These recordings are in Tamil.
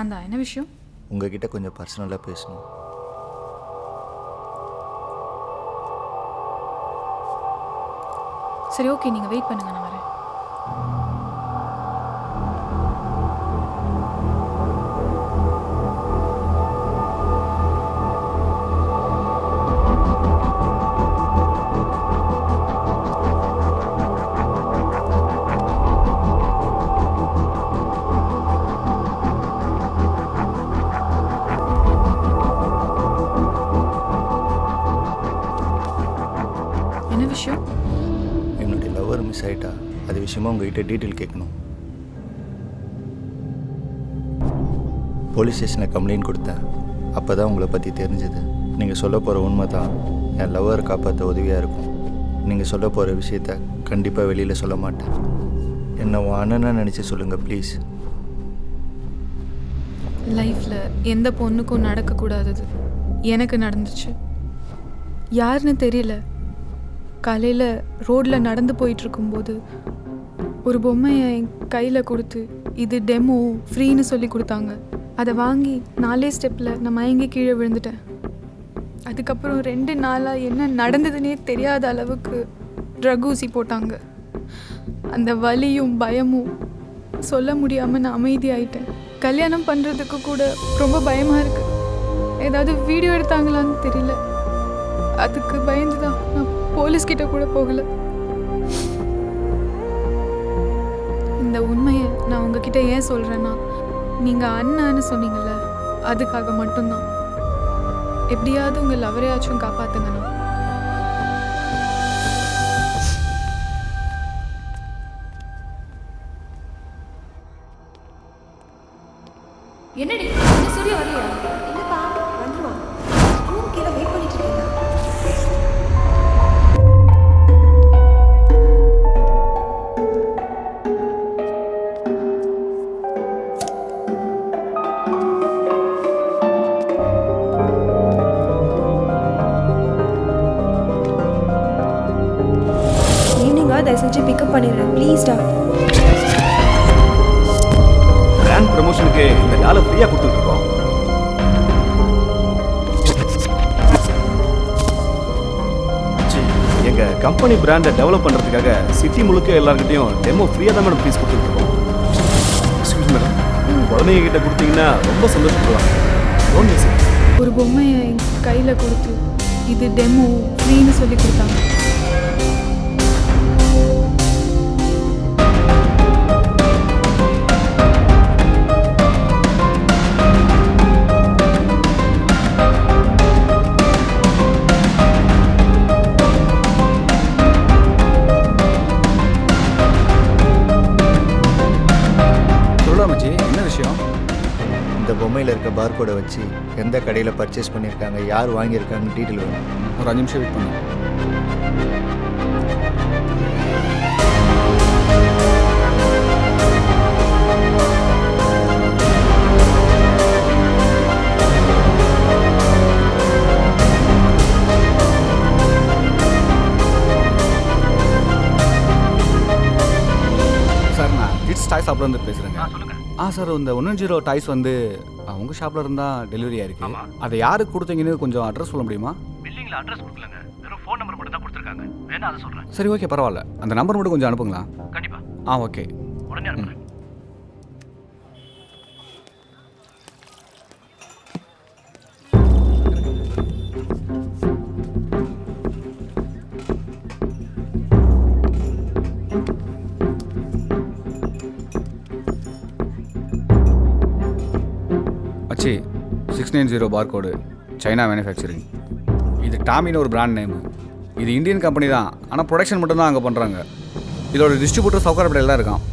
நான் தான் என்ன விஷயம்? உங்ககிட்ட கொஞ்சம் பர்சனலாக பேசணும். சரி ஓகே நீங்கள் வெயிட் பண்ணுங்க நான் வரேன். விஷயமா உங்ககிட்ட டீட்டெயில் கேட்கணும். போலீஸ் ஸ்டேஷனில் கம்ப்ளைண்ட் கொடுத்தேன். அப்போ தான் உங்களை பற்றி தெரிஞ்சது. நீங்கள் சொல்ல போகிற உண்மை தான் என் லவ்வர் காப்பாற்ற உதவியாக இருக்கும். நீங்கள் சொல்ல போகிற விஷயத்த கண்டிப்பாக வெளியில் சொல்ல மாட்டேன். என்னை அண்ணனாக நினச்சி சொல்லுங்கள் ப்ளீஸ் லைஃப்பில் எந்த பொண்ணுக்கும் நடக்கக்கூடாதது எனக்கு நடந்துச்சு. யாருன்னு தெரியல. காலையில் ரோட்டில் நடந்து போயிட்டு இருக்கும்போது ஒரு பொம்மையை என் கையில் கொடுத்து இது டெமோ ஃப்ரீன்னு சொல்லி கொடுத்தாங்க. அதை வாங்கி நாலே ஸ்டெப்பில் நான் மயங்கி கீழே விழுந்துட்டேன். அதுக்கப்புறம் ரெண்டு நாளாக என்ன நடந்ததுன்னே தெரியாத அளவுக்கு ட்ரக் ஊசி போட்டாங்க. அந்த வலியும் பயமும் சொல்ல முடியாமல் நான் அமைதியாயிட்டேன். கல்யாணம் பண்ணுறதுக்கு கூட ரொம்ப பயமாக இருக்குது ஏதாவது வீடியோ எடுத்தாங்களான்னு தெரியல. அதுக்கு பயந்து தான் நான் போலீஸ்கிட்ட கூட போகலை. இந்த உண்மையை நான் உங்ககிட்ட ஏன் சொல்கிறேன்னா நீங்கள் அண்ணன்னு சொன்னீங்கல்ல அதுக்காக மட்டும்தான். எப்படியாவது உங்கள் லவரையாச்சும் காப்பாற்றுங்கண்ணா எங்கள் கம்பெனி பிராண்டை டெவலப் பண்ணுறதுக்காக சிட்டி முழுக்க எல்லாருக்கிட்டையும் டெமோ ஃப்ரீயாக தான் மேடம் ஃபீஸ் கொடுத்துருக்கோம் எக்ஸ்கியூஸ் மேடம் குழந்தைங்க கிட்ட கொடுத்தீங்கன்னா ரொம்ப சந்தோஷப்படுவாங்க ஒரு பொம்மையை கையில் கொடுத்து இது டெமோ ஃப்ரீன்னு சொல்லி கொடுத்தாங்க. பார்கோடை வச்சு எந்த கடையில் பர்ச்சேஸ் பண்ணியிருக்காங்க யார் வாங்கியிருக்காங்க டீட்டெயில் வேணும். ஒரு அஞ்சு நிமிஷம் வெயிட் பண்ணு. சார் நான் கிட்ஸ் டாய் ஷாப்ல இருந்து பேசுகிறேங்க ஆ சார் இந்த ஒன்று ஜீரோ டாய்ஸ் வந்து ஆ, உங்க ஷாப்ல இருந்தா டெலிவரி ஆயிருக்கு. அதை யாருக்கு கொடுத்தீங்கன்னு கொஞ்சம் அட்ரஸ் சொல்ல முடியுமா? பில்லிங்கில் அட்ரஸ் கொடுக்கலங்க. வெறும் ஃபோன் நம்பர் மட்டும் தான் கொடுத்துருக்காங்க. வேணா அதை சொல்கிறேன் சரி ஓகே பரவாயில்ல. அந்த நம்பர் மட்டும் கொஞ்சம் அனுப்புங்களா கண்டிப்பாக ஆ ஓகே உடனே அனுப்புகிறேன் six nine zero barcode China manufacturing இது டாமின்னு ஒரு பிராண்ட் நேமு இது இந்தியன் கம்பெனி தான். ஆனால் ப்ரொடக்ஷன் மட்டும்தான் அங்கே பண்ணுறாங்க இதோட டிஸ்ட்ரிபியூட்டர் சவுக்காரப்படையில் தான் இருக்கான்.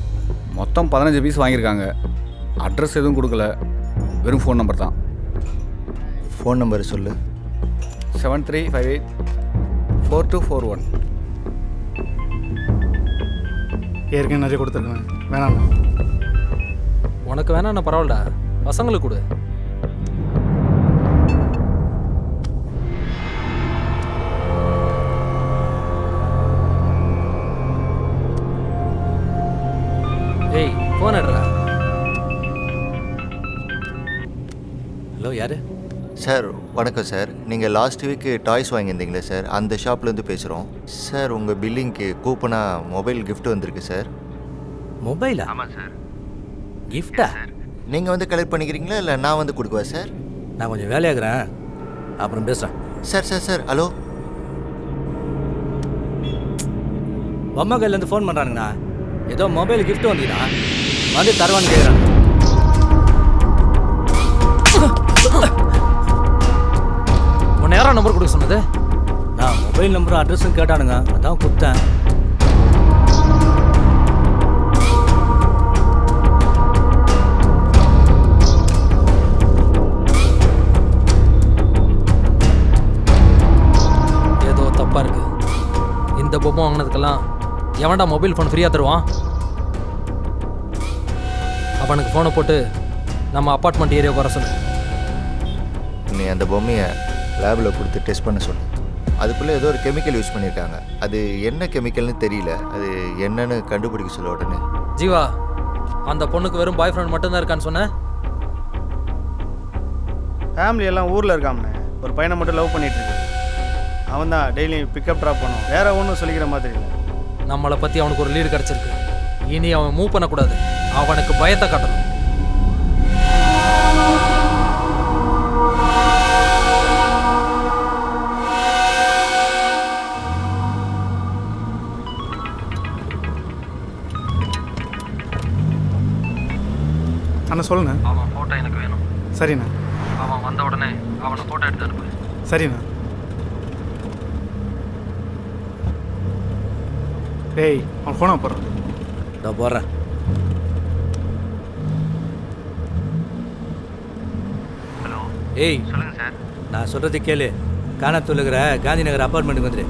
மொத்தம் பதினஞ்சு பீஸ் வாங்கியிருக்காங்க. அட்ரஸ் எதுவும் கொடுக்கல. வெறும் ஃபோன் நம்பர் தான். ஃபோன் நம்பர் சொல்லு. Seven three five eight four two four one ஏற்கனவே நிறைய கொடுத்துருக்கேன். வேணாம் உனக்கு வேணா நான் பரவாயில்லடா. பசங்களுக்கு கொடு. ஃபோன் எடுறா. சார் வணக்கம் சார் நீங்கள் லாஸ்ட் வீக்கு டாய்ஸ் வாங்கியிருந்தீங்களே சார் அந்த ஷாப்லேருந்து பேசுகிறோம் சார் உங்கள் பில்லிங்க்கு கூப்பனாக மொபைல் gift வந்திருக்கு சார் மொபைலா ஆமாம் சார் கிஃப்டா நீங்கள் வந்து கலெக்ட் பண்ணிக்கிறீங்களா இல்லை நான் வந்து கொடுக்கவா சார் நான் கொஞ்சம் வேலையாகிறேன் அப்புறம் பேசுகிறேன் சார் சார் சார் ஹலோ பொம்மை கையிலேருந்து ஃபோன் பண்ணுறானுங்கண்ணா ஏதோ மொபைல் gift வந்தீங்கன்னா வந்து தருவான்னு கேட்குறாங்க உன்னை யாரா நம்பர் கொடுக்க சொன்னது? நான் மொபைல் நம்பரும் அட்ரஸும் கேட்டானுங்க. அதான் கொடுத்தேன் ஏதோ தப்பா இருக்கு. இந்த பொம்மை வாங்கினதுக்கெல்லாம் எவன்டா மொபைல் ஃபோன் ஃப்ரீயாக தருவான்? அவனுக்கு ஃபோனை போட்டு நம்ம அப்பார்ட்மெண்ட் ஏரியாவுக்கு வர சொல்லு. நீ அந்த பொம்மையை லேபில் கொடுத்து டெஸ்ட் பண்ண சொல்லு. அதுக்குள்ளே ஏதோ ஒரு கெமிக்கல் யூஸ் பண்ணியிருக்காங்க. அது என்ன கெமிக்கல்னு தெரியல. அது என்னன்னு கண்டுபிடிக்க சொல்ல உடனே. ஜீவா அந்த பொண்ணுக்கு வெறும் பாய் ஃப்ரெண்ட் மட்டும்தான் இருக்கான்னு சொன்னேன் ஃபேமிலி எல்லாம் ஊரில் இருக்காமண்ணே ஒரு பையனை மட்டும் லவ் பண்ணிட்டு இருக்கு. அவன் தான் டெய்லி பிக்கப் ட்ராப் பண்ணும் வேற ஒன்றும் சொல்லிக்கிற மாதிரி இல்லை. நம்மளை பற்றி அவனுக்கு ஒரு லீடு கிடச்சிருக்கு. இனி அவன் மூவ் பண்ணக்கூடாது. அவனுக்கு பயத்தை காட்டணும். அண்ணா சொல்லுண்ணே அவன் ஃபோட்டோ எனக்கு வேணும். சரிண்ணா. அவன் வந்த உடனே அவனை ஃபோட்டோ எடுத்து அனுப்பு. சரிண்ணா. டேய் அவன் ஃபோனை போடுறான். இதோ போடுறேன். ஏய் சொல்லுங்கள் சார். நான் சொல்கிறது கேளு. காணத்தூர் இருக்கிற காந்தி நகர் அப்பார்ட்மெண்ட்டுக்கு வந்துடு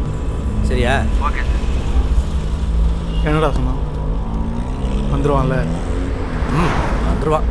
சரியா? Okay sir. என்னடா சொன்னான்? வந்துடுவான்ல ம் வந்துடுவான்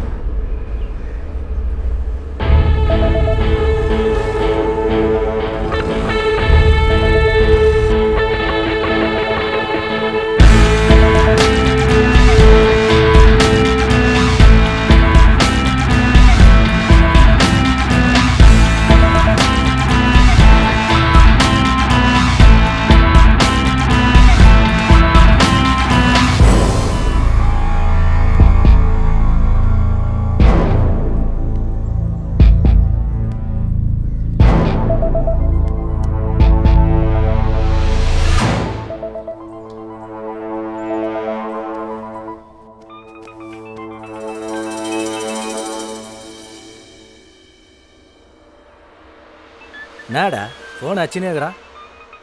என்னடா ஃபோன் அச்சுனே இருக்கிறான்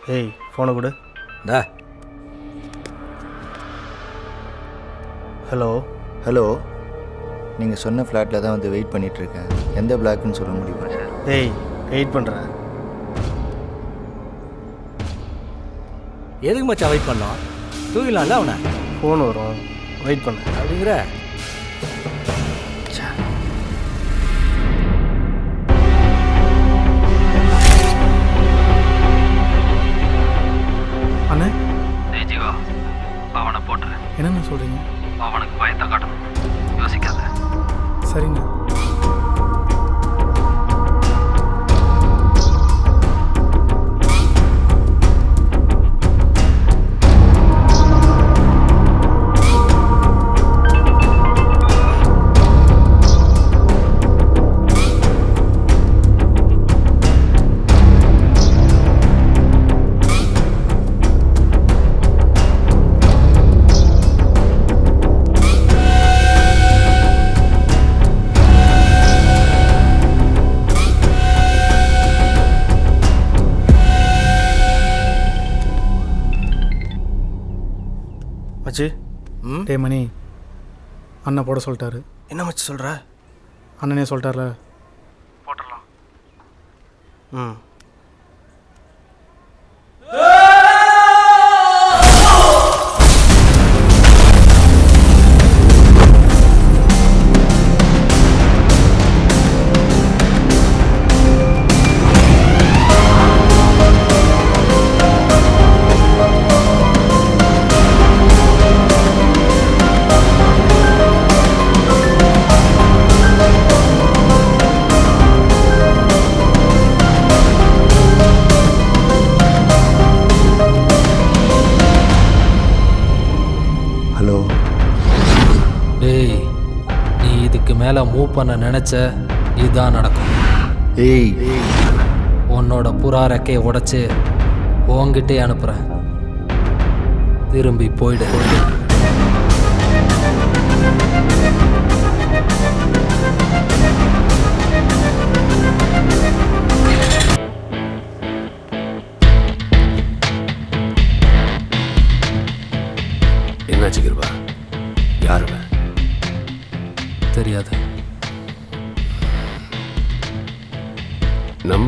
ஏய் ஃபோனை கொடு. டா. ஹலோ. ஹலோ. நீங்கள் சொன்ன ஃப்ளாட்டில் தான் வந்து வெயிட் பண்ணிகிட்ருக்கேன் எந்த பிளாக்னு சொல்ல முடியுமா? சார் ஏய் வெயிட் பண்ணுறேன் எதுக்கு மச்சான் வெயிட் பண்ணோம்? தூக்கிடலாம்ல அவனை? ஃபோன் வரும். வெயிட் பண்ணு. அப்படிங்கிற. என்னண்ணா சொல்கிறீங்க அவனுக்கு பயத்தை காட்டணும். யோசிக்காத. சரிண்ணா. ம். டே மணி அண்ணன் போட சொல்லிட்டாரு. என்ன மச்சி சொல்கிற அண்ணனே சொல்லிட்டார்ல. போட்டுடலாம். ம். மேலே மூவ் பண்ண நினச்ச இதுதான் நடக்கும். ஏய். உன்னோட புறா ரெக்கையை உடைச்சு உன்கிட்டே அனுப்புகிறேன் திரும்பி போயிடு.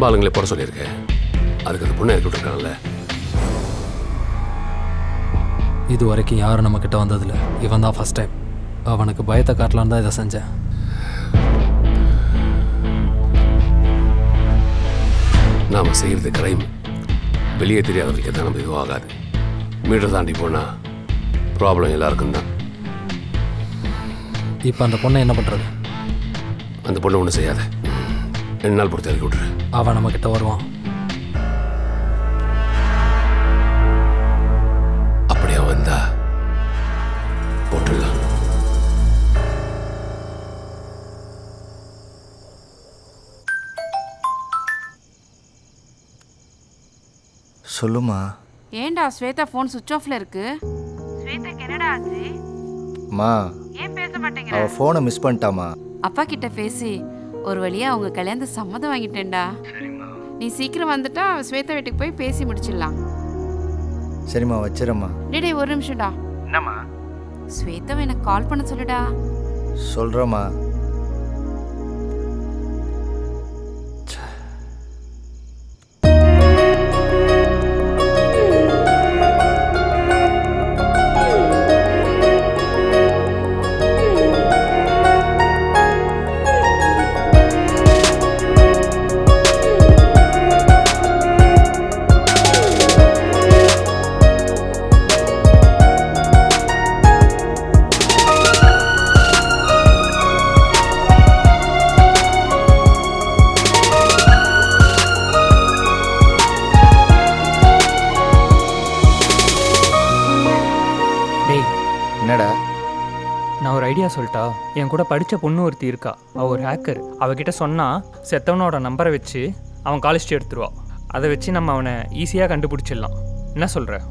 நம்ம ஆளுங்களே போட சொல்லியிருக்கேன். அதுக்கு அந்த பொண்ணை விட்டுருக்காங்கல்ல. இது வரைக்கும் யாரும் நம்மக்கிட்ட வந்ததில்ல. இவன் தான் ஃபஸ்ட் டைம் அவனுக்கு பயத்தை காட்டலான்னு தான் இதை செஞ்சேன். நாம செய்கிறது கிரைம் வெளியே தெரியாதவங்களுக்கு தான் நம்ம இதுவும் ஆகாது. மீட்டர் தாண்டி போனால் ப்ராப்ளம் எல்லாருக்கும் தான். இப்போ அந்த பொண்ணை என்ன பண்ணுறது அந்த பொண்ணை ஒன்றும் செய்யாத. ரெண்டு நாள் பொறுத்து இறக்கி விட்டுரு. அவன் நம்மக்கிட்ட வருவான். அப்படியே வந்தா போட்டுடலாம். சொல்லுமா. ஏன்டா ஸ்வேதா ஃபோன் சுவிட்ச் ஆஃப்ல இருக்கு? ஸ்வேதாக்கு என்னடா ஆச்சு? அம்மா ஏன் பேச மாட்டேங்கிற? அவள் ஃபோனை மிஸ் பண்ணிட்டாமா. அப்பா கிட்ட பேசி ஒரு வழியா அவங்க கல்யாணத்தை சம்மதம் வாங்கிட்டேன்டா. நீ சீக்கிரம் வந்துட்டா ஸ்வேதா வீட்டுக்கு போய் பேசி முடிச்சிடலாம். சரிம்மா வச்சிரம்மா டேய் டேய், ஒரு நிமிஷம்டா. என்னம்மா? ஸ்வேதாவை எனக்கு கால் பண்ண சொல்லுடா. சொல்கிறேம்மா சொல்லிட்டா. என் கூட படித்த பொண்ணு ஒருத்தி இருக்கா. அவள் ஒரு ஹேக்கர் அவகிட்ட சொன்னால் செத்தவனோட நம்பரை வச்சு அவன் காலேஜ் எடுத்துருவா. அதை வச்சு நம்ம அவனை ஈஸியாக கண்டுபிடிச்சிடலாம். என்ன சொல்கிற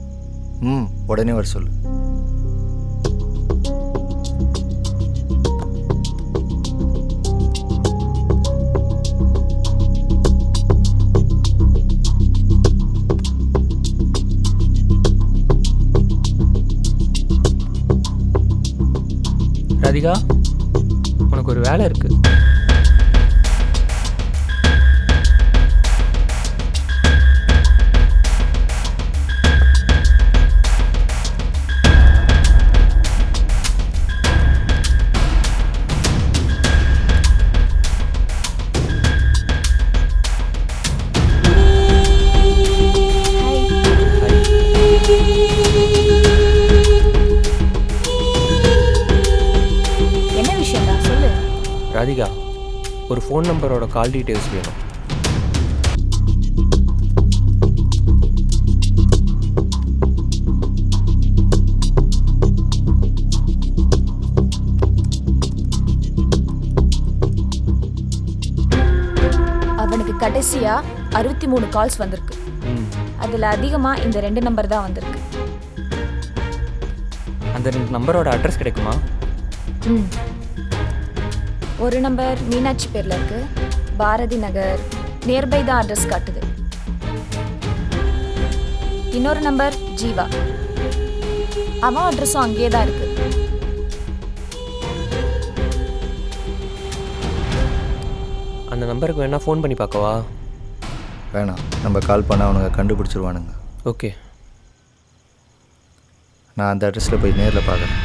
ம் உடனே வர சொல்லு. ராதிகா உனக்கு ஒரு வேலை இருக்குது கால் டீட்டெயில்ஸ் வேணும். அவனுக்கு கடைசியா அறுபத்தி மூணு கால்ஸ் வந்திருக்கு. அதுல அதிகமா இந்த ரெண்டு நம்பர் தான் வந்திருக்கு. அந்த ரெண்டு நம்பரோட அட்ரஸ் கிடைக்குமா? ம். ஒரு நம்பர் மீனாட்சி பேர்ல இருக்கு. பாரதி நகர் நியர்பை தான் அட்ரஸ் காட்டுது. இன்னொரு நம்பர் ஜீவா. அவன் அட்ரஸும் அங்கேயே தான் இருக்கு. அந்த நம்பருக்கு வேணா ஃபோன் பண்ணி பார்க்கவா? வேணாம். நம்ம கால் பண்ணால் அவனுங்க கண்டுபிடிச்சிருவானுங்க. ஓகே நான் அந்த அட்ரஸில் போய் நேரில் பார்க்குறேன்.